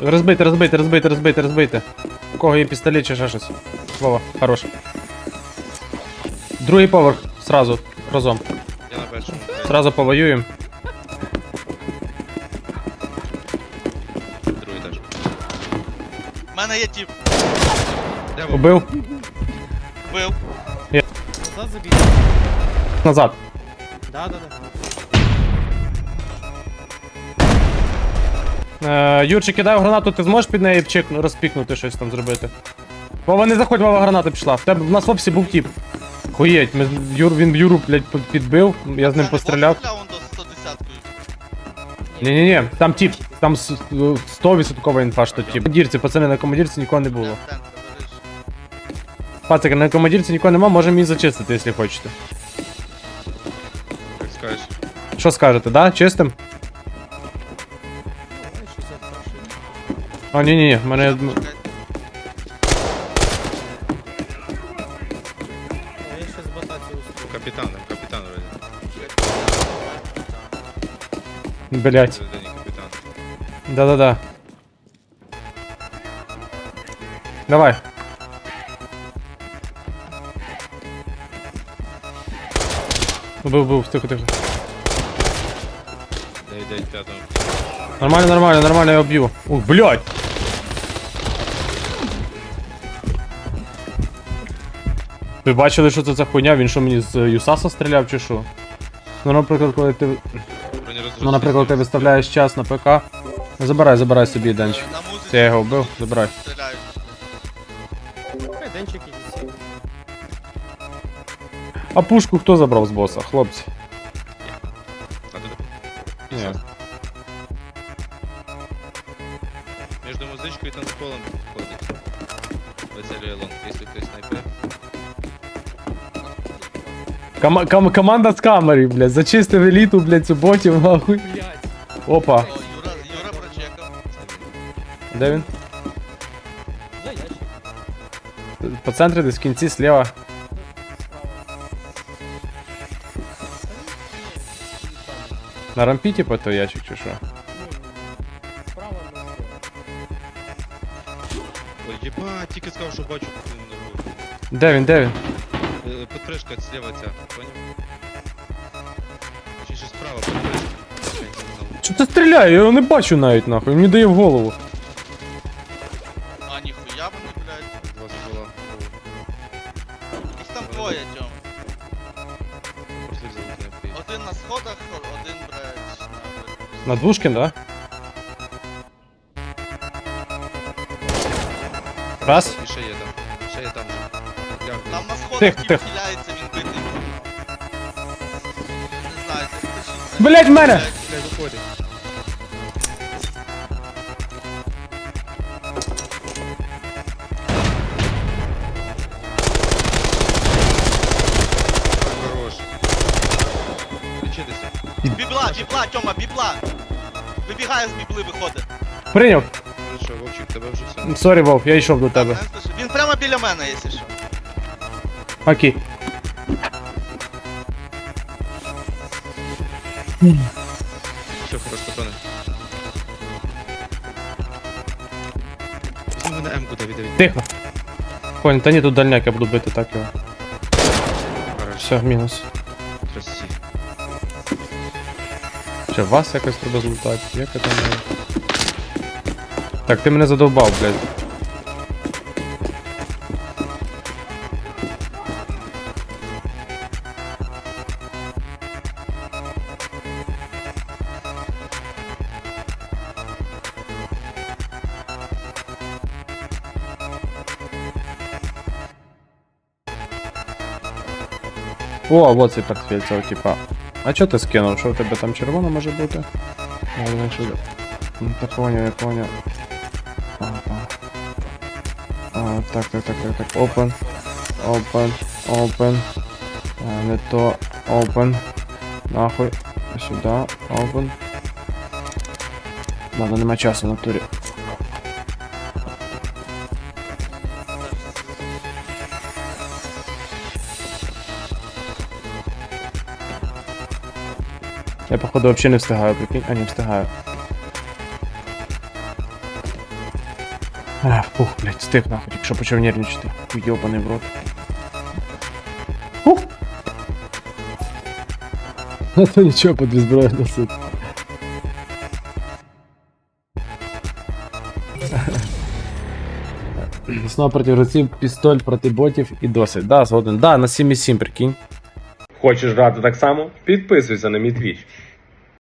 Розбийте, розбийте, розбийте, розбийте, розбийте. У кого є пістолет чи ще щось. Вова, хорош. Другий поверх, сразу, разом. Я на першому. Сразу повоюємо. Другий теж. У мене є тіп. Де ви? Убив. Бив. Назад забіг. Назад. Да, да, да. Е, Юрчик, кидаю гранату, ти зможеш під неї чекну, розпікнути щось там зробити. Вова, не заходь, Вова, граната пішла. В тебе в нас в офісі був тіп. Хуєть, ми, Юр, він Юру, блядь, підбив, я з ним постріляв. Я он до 110 Ні-ні-ні, там тіп, там с- 100% інфа, що тіп. Командірці, пацани, на командірці нікого не було. Пацики, на командірці нікого нема, можемо її зачистити, якщо хочете. Що скажете, да? Чистим? О, ні-ні-ні, в мене. Я ще з батацію успів. Капітан, там капітан вроде. Блять. Всередині капітан. Да-да-да. Давай. Був, був, тихо, тихо. 9 п'ятому. Нормально, нормально, нормально, я уб'ю. Ух, блядь! Ви бачили, що це за хуйня? Він що мені з е, Юсаса стріляв чи що? Ну, наприклад, коли ти. Ну, наприклад, ти виставляєш час на ПК. Забирай, забирай собі денчик. Я його вбив, забирай. денчик. А пушку хто забрав з боса, хлопці? Ні. між музичкою і танцполом ходить. Веселює лонг, якщо хтось снайпер. Ком- ком- команда з камери, блядь, зачистив еліту, блядь, цю ботів, нахуй. Опа. Юра, Юра прочекав. Де він? За ящик. По центрі десь в кінці слева. На рампі, типу, той ящик чи що? Справа на Ой, єба, тільки сказав, що бачу. Де він, де він? Е, Подпришка зліва ця, поняв? Чи ще справа подпришка. Окей, ти стріляє? Я його не бачу навіть нахуй, мені дає в голову. А, ніхуя вони, блядь. Два ствола. Їх там двоє, Тьом. Пошли. Один на сходах, один, блядь, на... Двушкін, да? Раз. І ще є там. Там на сходах Тихо, тип тихо. він битий. Не знаю, це. Блять, в мене! Блядь, виходить. Хорош. Лічитися. Бібла, бібла, Тьома, бібла! Вибігає з бібли, виходить. Прийняв. Ну що, Вовчик, тебе вже все. Сорі, Вов, я йшов до тебе. Знаєш, що? Він прямо біля мене, якщо що. Окей. Все, хорош, патрони. Візьми мене М-ку, Давід, Давід. Тихо. Понял, та ні, тут дальняк, я буду бити так його. Хорош. Все, мінус. Красі. Ще вас якось треба злутати. Як я там. не- Так, ти мене задовбав, блядь. О, вот цей портфель цього типа. А чо ти скинув? Що у тебе там червоно може бути? Я не знаю, Ну, Та поняв, я поняв. Опа. А, так, так, так, так, так. Open. Open. Open. А, не то. Open. Нахуй. Сюда. Open. Ладно, нема часу в натурі. Я походу вообще не встигаю, прикинь. А, не встигаю. А, фух, блядь, стих нахуй, якщо почав нервничати. Йобаний в рот. Фух. А то нічого, по дві зброї носить. Снова проти гравців, пістоль проти ботів і досить. Да, згоден. Да, на 7,7, прикинь. Хочеш грати так само? Підписуйся на мій твіч.